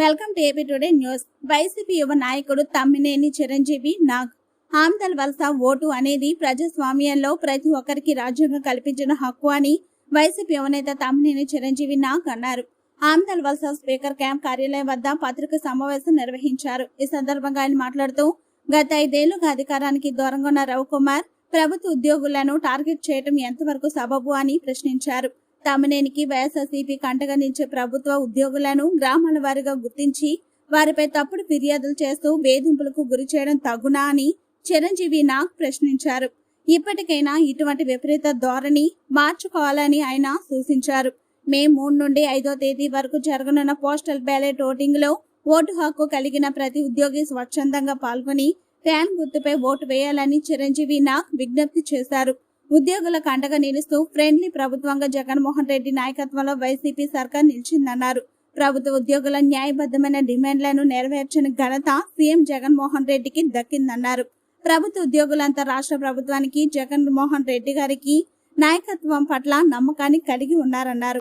Welcome to AP today news. YCP యువ నాయకుడు తమ్మినేని చిరంజీవి నాగ్ ఆమ్దల్ వలస ఓటు అనేది ప్రజాస్వామ్యంలో ప్రతి ఒక్కరికి రాజ్యాంగం కల్పించిన హక్కు అని వైసీపీ యువనేత తమ్మినేని చిరంజీవి నాగ్ అన్నారు. ఆమ్దల్ వలస స్పీకర్ క్యాంప్ కార్యాలయం వద్ద పత్రిక సమావేశం నిర్వహించారు. ఈ సందర్భంగా ఆయన మాట్లాడుతూ గత ఐదేళ్ళుగా అధికారానికి దూరంగా ఉన్న రవికుమార్ ప్రభుత్వ ఉద్యోగులను టార్గెట్ చేయడం ఎంతవరకు సబబు అని ప్రశ్నించారు. తమనేనికి వైఎస్ఆర్సీపీ కంటగా నిలిచే ప్రభుత్వ ఉద్యోగులను గ్రామాల వారిగా గుర్తించి వారిపై తప్పుడు ఫిర్యాదులు చేస్తూ వేధింపులకు గురి చేయడం తగునా అని చిరంజీవి నాగ్ ప్రశ్నించారు. ఇప్పటికైనా ఇటువంటి విపరీత ధోరణి మార్చుకోవాలని ఆయన సూచించారు. మే మూడు నుండి ఐదో తేదీ వరకు జరగనున్న పోస్టల్ బ్యాలెట్ ఓటింగ్లో ఓటు హక్కు కలిగిన ప్రతి ఉద్యోగి స్వచ్ఛందంగా పాల్గొని ఫ్యాన్ గుర్తుపై ఓటు వేయాలని చిరంజీవి నాగ్ విజ్ఞప్తి చేశారు. ఉద్యోగులకు అండగా నిలుస్తూ ఫ్రెండ్లీ ప్రభుత్వంగా జగన్మోహన్ రెడ్డి నాయకత్వంలో వైసీపీ సర్కార్ నిలిచిందన్నారు. ప్రభుత్వ ఉద్యోగుల న్యాయబద్ధమైన డిమాండ్లను నెరవేర్చిన ఘనత సీఎం జగన్మోహన్ రెడ్డికి దక్కిందన్నారు. ప్రభుత్వ ఉద్యోగులంతా రాష్ట్ర ప్రభుత్వానికి జగన్మోహన్ రెడ్డి గారికి నాయకత్వం పట్ల నమ్మకాన్ని కలిగి ఉన్నారన్నారు.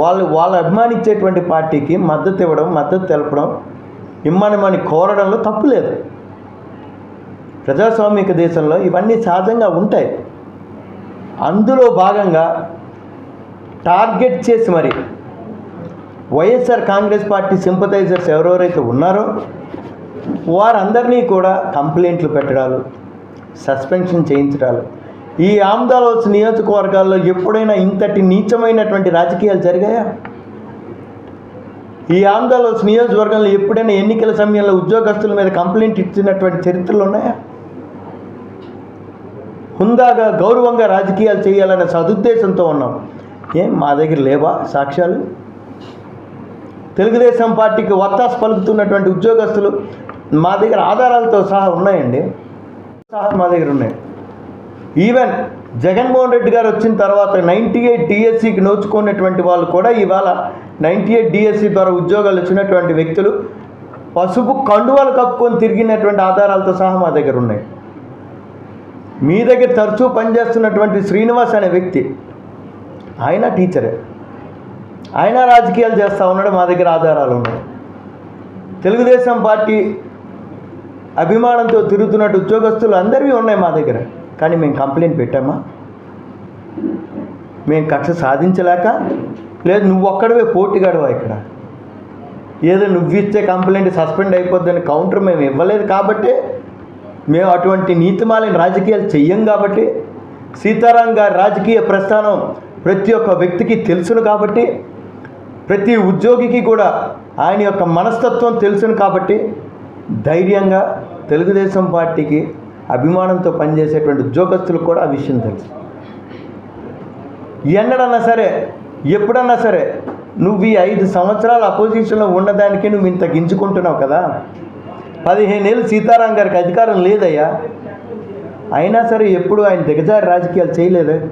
వాళ్ళు వాళ్ళు అభిమానించేటువంటి పార్టీకి మద్దతు ఇవ్వడం మద్దతు తెలపడం ఇమ్మనిమని కోరడంలో తప్పు లేదు. ప్రజాస్వామిక దేశంలో ఇవన్నీ సహజంగా ఉంటాయి. అందులో భాగంగా టార్గెట్ చేసి మరి వైఎస్ఆర్ కాంగ్రెస్ పార్టీ సింపథైజర్స్ ఎవరెవరైతే ఉన్నారో వారందరినీ కూడా కంప్లైంట్లు పెట్టడాలు సస్పెన్షన్ చేయించడాలు. ఈ ఆమ్దాలోస్ నియోజకవర్గాల్లో ఎప్పుడైనా ఇంతటి నీచమైనటువంటి రాజకీయాలు జరిగాయా? ఈ ఆంధ్రలోస్ నియోజకవర్గంలో ఎప్పుడైనా ఎన్నికల సమయంలో ఉద్యోగస్తుల మీద కంప్లైంట్ ఇచ్చినటువంటి చరిత్రలు ఉన్నాయా? హుందాగా గౌరవంగా రాజకీయాలు చేయాలనే సదుద్దేశంతో ఉన్నాం. ఏం? మా దగ్గర లేవా సాక్ష్యాలు? తెలుగుదేశం పార్టీకి వత్తాసు పలుకుతున్నటువంటి ఉద్యోగస్తులు మా దగ్గర ఆధారాలతో సహా ఉన్నాయండి. సహా మా దగ్గర ఉన్నాయి. ఈవెన్ జగన్మోహన్ రెడ్డి గారు వచ్చిన తర్వాత నైంటీ ఎయిట్ డిఎస్సికి నోచుకున్నటువంటి వాళ్ళు కూడా ఇవాళ నైంటీ ఎయిట్ డిఎస్సి ద్వారా ఉద్యోగాలు వచ్చినటువంటి వ్యక్తులు పసుపు కండువాలు కప్పుకొని తిరిగినటువంటి ఆధారాలతో సహా మా దగ్గర ఉన్నాయి. మీ దగ్గర తరచూ పనిచేస్తున్నటువంటి శ్రీనివాస్ అనే వ్యక్తి ఆయన టీచరే. ఆయన రాజకీయాలు చేస్తూ ఉన్నాడు మా దగ్గర ఆధారాలు ఉన్నాయి. తెలుగుదేశం పార్టీ అభిమానంతో తిరుగుతున్నట్టు ఉద్యోగస్తులు అందరివి ఉన్నాయి మా దగ్గర. కానీ మేము కంప్లైంట్ పెట్టామా? మేము కక్ష సాధించలేక లేదు నువ్వు ఒక్కడవే పోటీగాడవా ఇక్కడ? ఏదో నువ్వు ఇచ్చే కంప్లైంట్ సస్పెండ్ అయిపోద్దని కౌంటర్ మేము ఇవ్వలేదు కాబట్టి మేము అటువంటి నీతిమాలిన రాజకీయాలు చెయ్యం కాబట్టి సీతారాం గారి రాజకీయ ప్రస్థానం ప్రతి ఒక్క వ్యక్తికి తెలుసును కాబట్టి ప్రతి ఉద్యోగికి కూడా ఆయన యొక్క మనస్తత్వం తెలుసును కాబట్టి ధైర్యంగా తెలుగుదేశం పార్టీకి అభిమానంతో పనిచేసేటువంటి ఉద్యోగస్తులకు కూడా ఆ విషయం తెలుసు. ఎన్నడన్నా సరే ఎప్పుడన్నా సరే నువ్వు ఈ ఐదు సంవత్సరాల అపోజిషన్లో ఉన్నదానికి నువ్వు ఇంత గింజుకుంటున్నావు కదా. పదిహేనేళ్ళు సీతారాం గారికి అధికారం లేదయ్యా. అయినా సరే ఎప్పుడు ఆయన దిగజారి రాజకీయాలు చేయలేదే.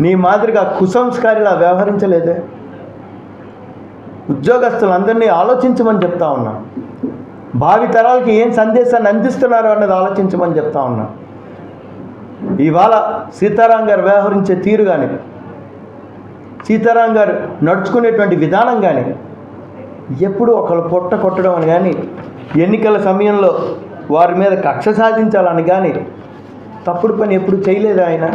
నీ మాదిరిగా కుసంస్కారిలా వ్యవహరించలేదే. ఉద్యోగస్తులందరినీ ఆలోచించమని చెప్తా ఉన్నా. భావి తరాలకి ఏం సందేశాన్ని అందిస్తున్నారు అన్నది ఆలోచించమని చెప్తా ఉన్నా. ఇవాళ సీతారాం గారు వ్యవహరించే తీరు కానీ సీతారాం గారు నడుచుకునేటువంటి విధానం కానీ ఎప్పుడు ఒకళ్ళు పొట్ట కొట్టడం అని కానీ ఎన్నికల సమయంలో వారి మీద కక్ష సాధించాలని కానీ తప్పుడు పని ఎప్పుడు చేయలేదు ఆయన?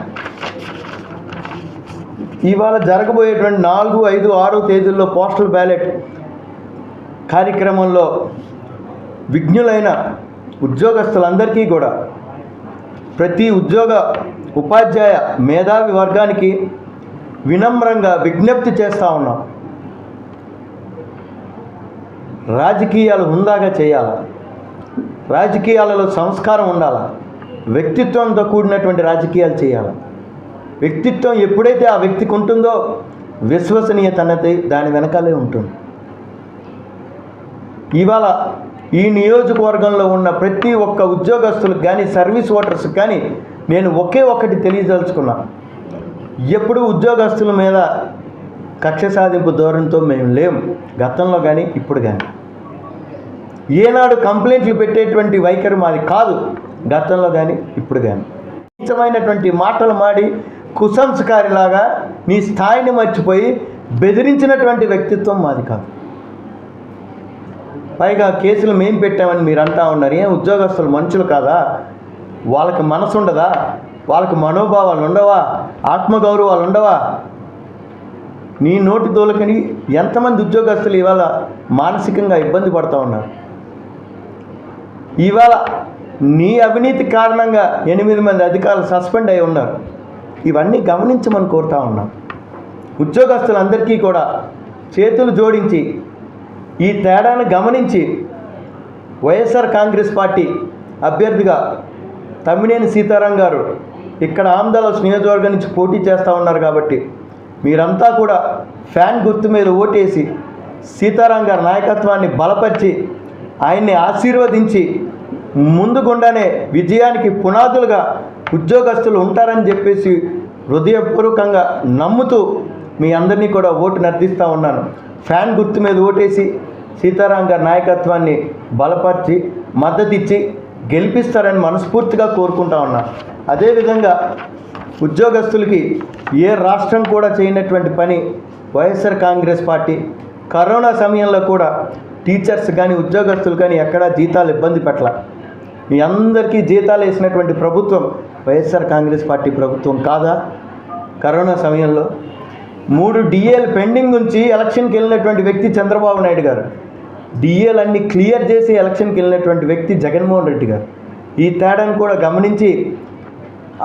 ఇవాళ జరగబోయేటువంటి నాలుగు ఐదు ఆరు తేదీల్లో పోస్టల్ బ్యాలెట్ కార్యక్రమంలో విజ్ఞులైన ఉద్యోగస్తులందరికీ కూడా ప్రతి ఉద్యోగ ఉపాధ్యాయ మేధావి వర్గానికి వినమ్రంగా విజ్ఞప్తి చేస్తూ ఉన్నాం. రాజకీయాలు హుందాగా చేయాలా? రాజకీయాలలో సంస్కారం ఉండాలా? వ్యక్తిత్వంతో కూడినటువంటి రాజకీయాలు చేయాలి? వ్యక్తిత్వం ఎప్పుడైతే ఆ వ్యక్తికి ఉంటుందో విశ్వసనీయత అన్నది దాని వెనకాలే ఉంటుంది. ఇవాళ ఈ నియోజకవర్గంలో ఉన్న ప్రతి ఒక్క ఉద్యోగస్తులకు కానీ సర్వీస్ ఓటర్స్కి కానీ నేను ఒకే ఒక్కటి తెలియదలుచుకున్నా ఎప్పుడు ఉద్యోగస్తుల మీద కక్ష సాధింపు ధోరణితో మేము లేము గతంలో కానీ ఇప్పుడు కానీ. ఏనాడు కంప్లైంట్లు పెట్టేటువంటి వైఖరి మాది కాదు. గతంలో కానీ ఇప్పుడు కానీ నీచమైనటువంటి మాటలు మాడి కుసంస్కారిలాగా నీ స్థాయిని మర్చిపోయి బెదిరించినటువంటి వ్యక్తిత్వం మాది కాదు. పైగా కేసులు మేం పెట్టామని మీరు అంటా ఉన్నారు. ఏం ఉద్యోగస్తులు మనుషులు కాదా? వాళ్ళకి మనసు ఉండదా? వాళ్ళకి మనోభావాలు ఉండవా? ఆత్మగౌరవాలు ఉండవా? నీ నోటి దోలకని ఎంతమంది ఉద్యోగస్తులు ఇవాళ మానసికంగా ఇబ్బంది పడుతూ ఉన్నారు? ఇవాళ నీ అవినీతి కారణంగా ఎనిమిది మంది అధికారులు సస్పెండ్ అయి ఉన్నారు. ఇవన్నీ గమనించమని కోరుతా ఉన్నాం. ఉద్యోగస్తులందరికీ కూడా చేతులు జోడించి ఈ తేడాను గమనించి వైఎస్ఆర్ కాంగ్రెస్ పార్టీ అభ్యర్థిగా తమ్మినేని సీతారాం గారు ఇక్కడ ఆంధ్రలో నియోజకవర్గం నుంచి పోటీ చేస్తూ ఉన్నారు కాబట్టి మీరంతా కూడా ఫ్యాన్ గుర్తు మీద ఓటేసి సీతారాం గారి నాయకత్వాన్ని బలపరిచి ఆయన్ని ఆశీర్వదించి ముందుగుండానే విజయానికి పునాదులుగా ఉద్యోగస్తులు ఉంటారని చెప్పేసి హృదయపూర్వకంగా నమ్ముతూ మీ అందరినీ కూడా ఓటు నర్దిస్తూ ఉన్నాను. ఫ్యాన్ గుర్తు మీద ఓటేసి సీతారాం గారి నాయకత్వాన్ని బలపరిచి మద్దతిచ్చి గెలిపిస్తారని మనస్ఫూర్తిగా కోరుకుంటా ఉన్నాను అదేవిధంగా ఉద్యోగస్తులకి ఏ రాష్ట్రం కూడా చేయనటువంటి పని వైఎస్ఆర్ కాంగ్రెస్ పార్టీ. కరోనా సమయంలో కూడా టీచర్స్ కానీ ఉద్యోగస్తులు కానీ ఎక్కడా జీతాలు ఇబ్బంది పెట్టల. మీ అందరికీ జీతాలు వేసినటువంటి ప్రభుత్వం వైఎస్ఆర్ కాంగ్రెస్ పార్టీ ప్రభుత్వం కాదా? కరోనా సమయంలో మూడు డిఏలు పెండింగ్ ఉంచి ఎలక్షన్కి వెళ్ళినటువంటి వ్యక్తి చంద్రబాబు నాయుడు గారు డిఏలు అన్ని క్లియర్ చేసి ఎలక్షన్కి వెళ్ళినటువంటి వ్యక్తి జగన్మోహన్ రెడ్డి గారు. ఈ తేడాను కూడా గమనించి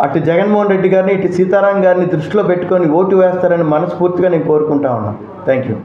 అటు జగన్మోహన్ రెడ్డి గారిని ఇటు సీతారాం గారిని దృష్టిలో పెట్టుకొని ఓటు వేస్తారని మనస్ఫూర్తిగా నేను కోరుకుంటా ఉన్నాను. Thank you.